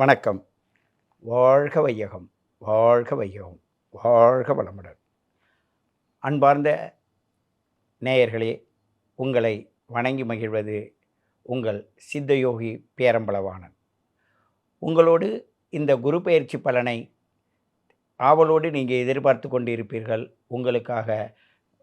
வணக்கம். வாழ்க வையகம் வாழ்க வையகம் வாழ்க வளமுடன். அன்பார்ந்த நேயர்களே உங்களை வணங்கி மகிழ்வது உங்கள் சித்தயோகி பேரம்பளவானன் உங்களோடு இந்த குரு பயிற்சி பலனை ஆவலோடு நீங்கள் எதிர்பார்த்து கொண்டிருப்பீர்கள். உங்களுக்காக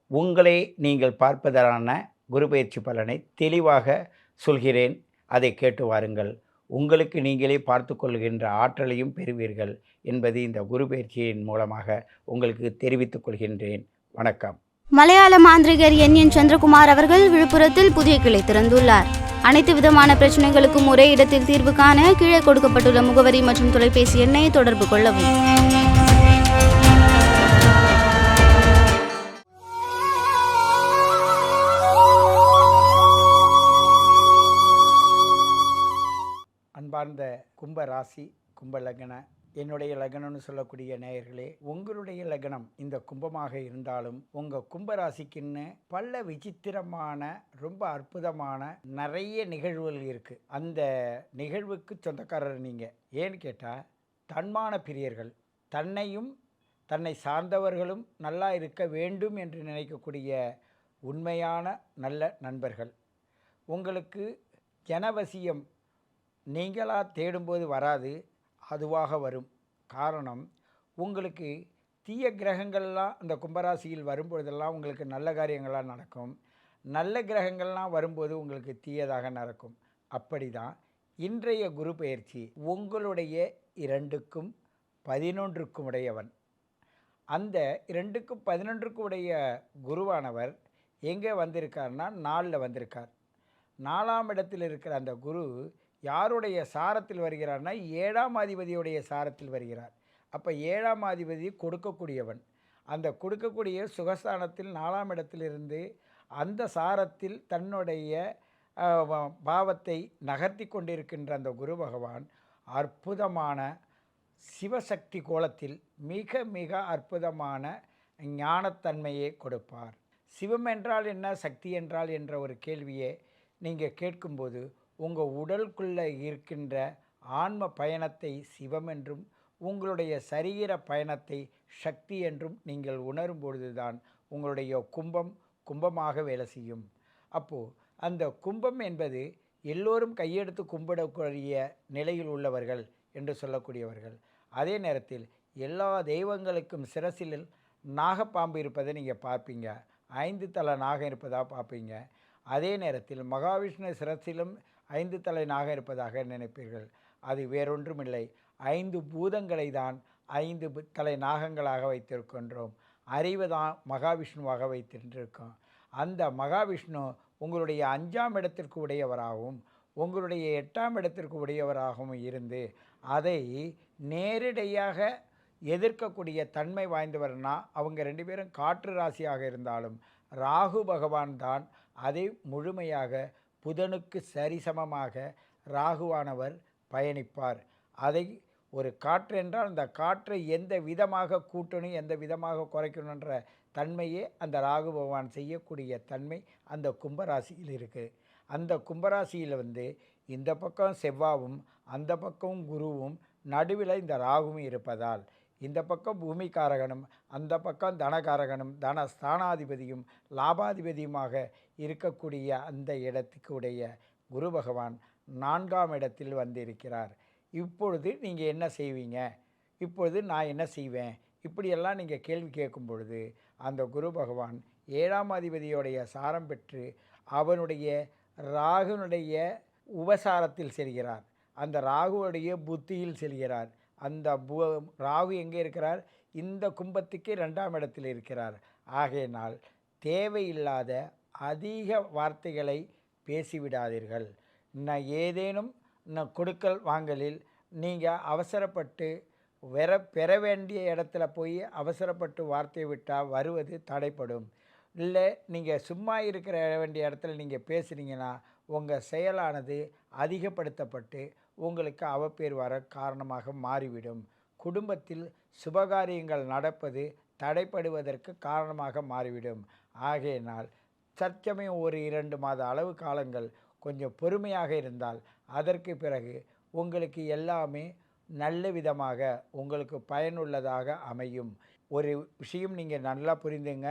உங்களை நீங்கள் பார்ப்பதற்கான குரு பயிற்சி பலனை தெளிவாக சொல்கிறேன். அதை கேட்டு வாருங்கள். உங்களுக்கு நீங்களே பார்த்து கொள்கின்ற ஆற்றலையும் பெறுவீர்கள் என்பது இந்த குரு பயிற்சியின் மூலமாக உங்களுக்கு தெரிவித்துக் கொள்கின்றேன். வணக்கம். மலையாள மாந்திரிகர் என். என். சந்திரகுமார் அவர்கள் விழுப்புரத்தில் புதிய கிளை திறந்துள்ளார். அனைத்து விதமான பிரச்சனைகளுக்கும் ஒரே இடத்தில் தீர்வு காண கீழே கொடுக்கப்பட்டுள்ள முகவரி மற்றும் தொலைபேசி எண்ணை தொடர்பு கொள்ளவும். ராசி கும்ப லக்ன என்னுடைய லக்னம்னு சொல்லக்கூடிய நேயர்களே உங்களுடைய லக்னம் இந்த கும்பமாக இருந்தாலும் உங்கள் கும்ப ராசிக்குன்னு பல விசித்திரமான ரொம்ப அற்புதமான நிறைய நிகழ்வுகள் இருக்குது அந்த நிகழ்வுக்கு சொந்தக்காரர் நீங்கள் ஏன்னு கேட்டால் தன்மான பிரியர்கள். தன்னையும் தன்னை சார்ந்தவர்களும் நல்லா இருக்க வேண்டும் என்று நினைக்கக்கூடிய உண்மையான நல்ல நண்பர்கள். உங்களுக்கு ஜனவசியம் நீங்களாக தேடும்போது வராது அதுவாக வரும். காரணம் உங்களுக்கு தீய கிரகங்கள்லாம் அந்த கும்பராசியில் வரும்பொழுதெல்லாம் உங்களுக்கு நல்ல காரியங்களாக நடக்கும். நல்ல கிரகங்கள்லாம் வரும்போது உங்களுக்கு தீயதாக நடக்கும். அப்படி தான் இன்றைய குரு பயிற்சி உங்களுடைய இரண்டுக்கும் பதினொன்றுக்கும் உடையவன் அந்த இரண்டுக்கும் பதினொன்றுக்கும் உடைய குருவானவர் எங்கே வந்திருக்காருன்னா நாளில் வந்திருக்கார். நாலாம் இடத்தில் இருக்கிற அந்த குரு யாருடைய சாரத்தில் வருகிறார்னா ஏழாம் அதிபதியுடைய சாரத்தில் வருகிறார். அப்போ ஏழாம் அதிபதி கொடுக்கக்கூடியவன். அந்த கொடுக்கக்கூடிய சுகஸ்தானத்தில் நாலாம் இடத்திலிருந்து அந்த சாரத்தில் தன்னுடைய பாவத்தை நகர்த்தி கொண்டிருக்கின்ற அந்த குரு பகவான் அற்புதமான சிவசக்தி கோலத்தில் மிக மிக அற்புதமான ஞானத்தன்மையை கொடுப்பார். சிவம் என்றால் என்ன? சக்தி என்றால் என்ற ஒரு கேள்வியை நீங்கள் கேட்கும்போது உங்கள் உடலுக்குள்ளே இருக்கின்ற ஆன்ம பயணத்தை சிவம் என்றும் உங்களுடைய சரீர பயணத்தை சக்தி என்றும் நீங்கள் உணரும் பொழுதுதான் உங்களுடைய கும்பம் கும்பமாக வேலை செய்யும். அப்போது அந்த கும்பம் என்பது எல்லோரும் கையெடுத்து கும்பிடக்கூடிய நிலையில் உள்ளவர்கள் என்று சொல்லக்கூடியவர்கள். அதே நேரத்தில் எல்லா தெய்வங்களுக்கும் சிரசில் நாகப்பாம்பு இருப்பதை நீங்கள் பார்ப்பீங்க. ஐந்து தலை நாகம் இருப்பதாக பார்ப்பீங்க. அதே நேரத்தில் மகாவிஷ்ணு சிரத்திலும் ஐந்து தலை நாகம் இருப்பதாக நினைப்பீர்கள். அது வேறொன்றுமில்லை. ஐந்து பூதங்களை தான் ஐந்து தலை நாகங்களாக வைத்திருக்கின்றோம். அறிவு தான் மகாவிஷ்ணுவாக வைத்திருக்கோம் அந்த மகாவிஷ்ணு உங்களுடைய அஞ்சாம் இடத்திற்கு உடையவராகவும் உங்களுடைய எட்டாம் இடத்திற்கு உடையவராகவும் இருந்து அதை நேரடியாக எதிர்க்கக்கூடிய தன்மை வாய்ந்தவர்னா அவங்க ரெண்டு பேரும் காற்று ராசியாக இருந்தாலும் ராகு பகவான் தான் அதை முழுமையாக புதனுக்கு சரிசமமாக ராகுவானவர் பயணிப்பார். அதை ஒரு காற்று என்றால் அந்த காற்றை எந்த விதமாக கூட்டணும் எந்த விதமாக குறைக்கணுன்ற தன்மையே அந்த ராகு பகவான் செய்யக்கூடிய தன்மை அந்த கும்பராசியில் இருக்குது அந்த கும்பராசியில் வந்து இந்த பக்கம் செவ்வாவும் அந்த பக்கம் குருவும் நடுவில் இந்த ராகுவும் இருப்பதால் இந்த பக்கம் பூமிக்காரகனும் அந்த பக்கம் தனகாரகனும் தன ஸ்தானாதிபதியும் லாபாதிபதியுமாக இருக்கக்கூடிய அந்த இடத்துக்கு உடைய குரு பகவான் நான்காம் இடத்தில் வந்திருக்கிறார். இப்பொழுது நீங்கள் என்ன செய்வீங்க? இப்பொழுது நான் என்ன செய்வேன்? இப்படியெல்லாம் நீங்கள் கேள்வி கேட்கும் பொழுது அந்த குரு பகவான் ஏழாம் அதிபதியுடைய சாரம் பெற்று அவனுடைய ராகுனுடைய உபசாரத்தில் செல்கிறார். அந்த ராகுவுடைய புத்தியில் செல்கிறார். அந்த பு ராகு எங்கே இருக்கிறார்? இந்த கும்பத்துக்கே ரெண்டாம் இடத்தில் இருக்கிறார். ஆகையினால் தேவையில்லாத அதிக வார்த்தைகளை பேசிவிடாதீர்கள். நான் ஏதேனும் நான் கொடுக்கல் வாங்கலில் நீங்கள் அவசரப்பட்டு வெற பெற வேண்டிய இடத்துல போய் அவசரப்பட்டு வார்த்தை விட்டால் வருவது தடைப்படும் இல்லை நீங்கள் சும்மா இருக்கிற வேண்டிய இடத்துல நீங்கள் பேசுனீங்கன்னா உங்கள் செயலானது அதிகப்படுத்தப்பட்டு உங்களுக்கு அவப்பேர் வர காரணமாக மாறிவிடும். குடும்பத்தில் சுபகாரியங்கள் நடப்பது தடைப்படுவதற்கு காரணமாக மாறிவிடும். ஆகையினால் சற்சமயம் ஒரு இரண்டு மாத அளவு காலங்கள் கொஞ்சம் பொறுமையாக இருந்தால் அதற்கு பிறகு உங்களுக்கு எல்லாமே நல்ல விதமாக உங்களுக்கு பயனுள்ளதாக அமையும். ஒரு விஷயம் நீங்கள் நல்லா புரிந்துங்க.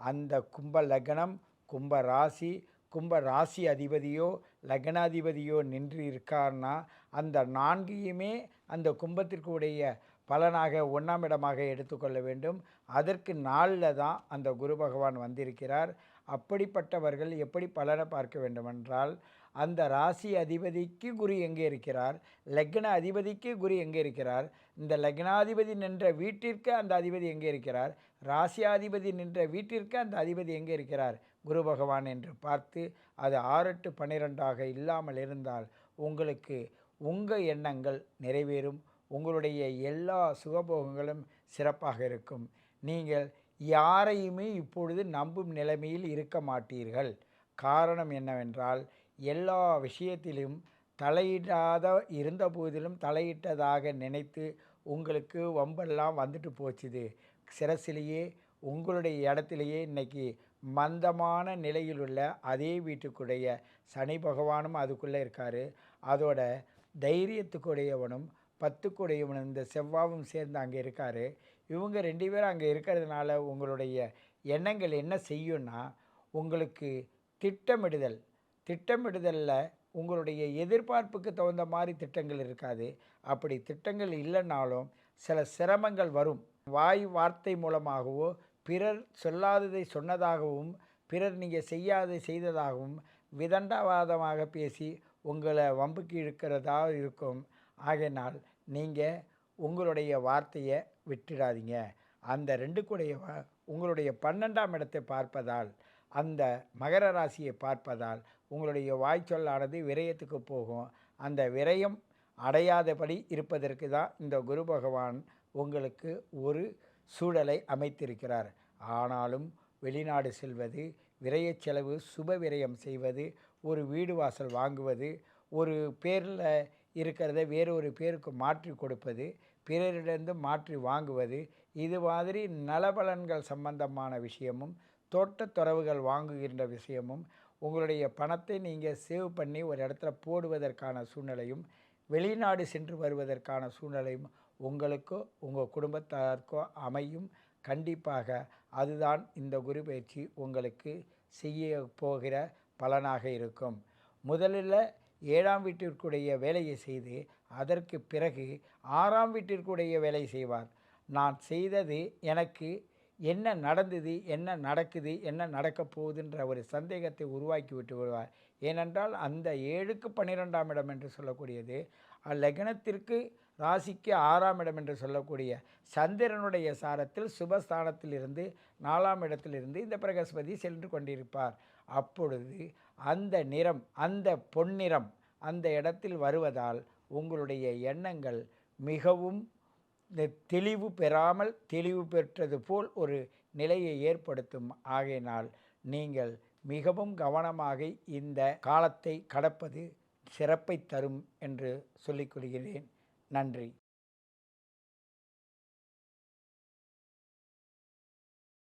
அந்த கும்ப லக்னம் கும்ப ராசி கும்ப ராசி அதிபதியோ லக்னாதிபதியோ நின்று இருக்கார்னா அந்த நான்கையுமே அந்த கும்பத்திற்குடைய பலனாக ஒன்றாம் இடமாக எடுத்துக்கொள்ள வேண்டும். அதற்கு நாளில் தான் அந்த குரு பகவான் வந்திருக்கிறார். அப்படிப்பட்டவர்கள் எப்படி பலனை பார்க்க வேண்டுமென்றால் அந்த ராசி அதிபதிக்கு குரு எங்கே இருக்கிறார்? லக்ன அதிபதிக்கு குரு எங்கே இருக்கிறார்? இந்த லக்னாதிபதி நின்ற வீட்டிற்கு அந்த அதிபதி எங்கே இருக்கிறார்? ராசியாதிபதி நின்ற வீட்டிற்கு அந்த அதிபதி எங்கே இருக்கிறார்? குரு பகவான் என்று பார்த்து அது ஆறு எட்டு பன்னிரெண்டாக இல்லாமல் இருந்தால் உங்களுக்கு உங்கள் எண்ணங்கள் நிறைவேறும். உங்களுடைய எல்லா சுகபோகங்களும் சிறப்பாக இருக்கும். நீங்கள் யாரையுமே இப்பொழுது நம்பும் நிலைமையில் இருக்க மாட்டீர்கள். காரணம் என்னவென்றால் எல்லா விஷயத்திலும் தலையிடாத இருந்த போதிலும் தலையிட்டதாக நினைத்து உங்களுக்கு வம்பெல்லாம் வந்துட்டு போச்சுது. சிரசிலேயே உங்களுடைய இடத்திலேயே இன்னைக்கு மந்தமான நிலையில் உள்ள அதே வீட்டுக்குடைய சனி பகவானும் அதுக்குள்ளே இருக்கார். அதோட தைரியத்துக்குடையவனும் பத்துக்குடையவனும் இந்த செவ்வாவும் சேர்ந்து அங்கே இருக்கார். இவங்க ரெண்டு பேரும் அங்கே இருக்கிறதுனால உங்களுடைய எண்ணங்கள் என்ன செய்யும்னா உங்களுக்கு திட்டமிடுதல். திட்டமிடுதலில் உங்களுடைய எதிர்பார்ப்புக்கு தகுந்த மாதிரி திட்டங்கள் இருக்காது. அப்படி திட்டங்கள் இல்லைன்னாலும் சில சிரமங்கள் வரும். வாய் வார்த்தை மூலமாகவோ பிறர் சொல்லாததை சொன்னதாகவும் பிறர் நீங்கள் செய்யாததை செய்ததாகவும் விதண்டாவாதமாக பேசி உங்களை வம்புக்கு இழுக்கிறதா இருக்கும். ஆகையினால் நீங்கள் உங்களுடைய வார்த்தையை விட்டுடாதீங்க. அந்த ரெண்டு கூடைய உங்களுடைய பன்னெண்டாம் இடத்தை பார்ப்பதால் அந்த மகர ராசியை பார்ப்பதால் உங்களுடைய வாய்ச்சொல்லானது விரயத்துக்கு போகும். அந்த விரயம் அடையாதபடி இருப்பதற்கு தான் இந்த குரு பகவான் உங்களுக்கு ஒரு சூழலை அமைத்திருக்கிறார். ஆனாலும் வெளிநாடு செல்வது விரைய செலவு சுப விரயம் செய்வது ஒரு வீடு வாசல் வாங்குவது ஒரு பேரில் இருக்கிறத வேறொரு பேருக்கு மாற்றி கொடுப்பது பிறரிடந்து மாற்றி வாங்குவது இது மாதிரி நலபலன்கள் சம்பந்தமான விஷயமும் தோட்டத் துறவுகள் வாங்குகின்ற விஷயமும் உங்களுடைய பணத்தை நீங்கள் சேவ் பண்ணி ஒரு இடத்துல போடுவதற்கான சூழ்நிலையும் வெளிநாடு சென்று வருவதற்கான சூழ்நிலையும் உங்களுக்கோ உங்கள் குடும்பத்தாருக்கோ அமையும். கண்டிப்பாக அதுதான் இந்த குரு பயிற்சி உங்களுக்கு செய்ய போகிற பலனாக இருக்கும். முதலில் ஏழாம் வீட்டிற்குடைய வேலையை செய்து அதற்கு பிறகு ஆறாம் வீட்டிற்குடைய வேலை செய்வார். நான் செய்தது எனக்கு என்ன நடந்தது என்ன நடக்குது என்ன நடக்கப் போகுதுன்ற ஒரு சந்தேகத்தை உருவாக்கி விட்டு விடுவார். ஏனென்றால் அந்த ஏழுக்கு பன்னிரெண்டாம் இடம் என்று சொல்லக்கூடியது லக்னத்திற்கு ராசிக்கு ஆறாம் இடம் என்று சொல்லக்கூடிய சந்திரனுடைய சாரத்தில் சுபஸ்தானத்திலிருந்து நாலாம் இடத்திலிருந்து இந்த பிரகஸ்பதி சென்று கொண்டிருப்பார். அப்பொழுது அந்த நிறம் அந்த பொன்னிறம் அந்த இடத்தில் வருவதால் உங்களுடைய எண்ணங்கள் மிகவும் இந்த தெளிவு பெறாமல் தெளிவு பெற்றது போல் ஒரு நிலையை ஏற்படுத்தும். ஆகையினால் நீங்கள் மிகவும் கவனமாக இந்த காலத்தை கடப்பது சிறப்பை தரும் என்று சொல்லிக் கொள்கிறேன். நன்றி.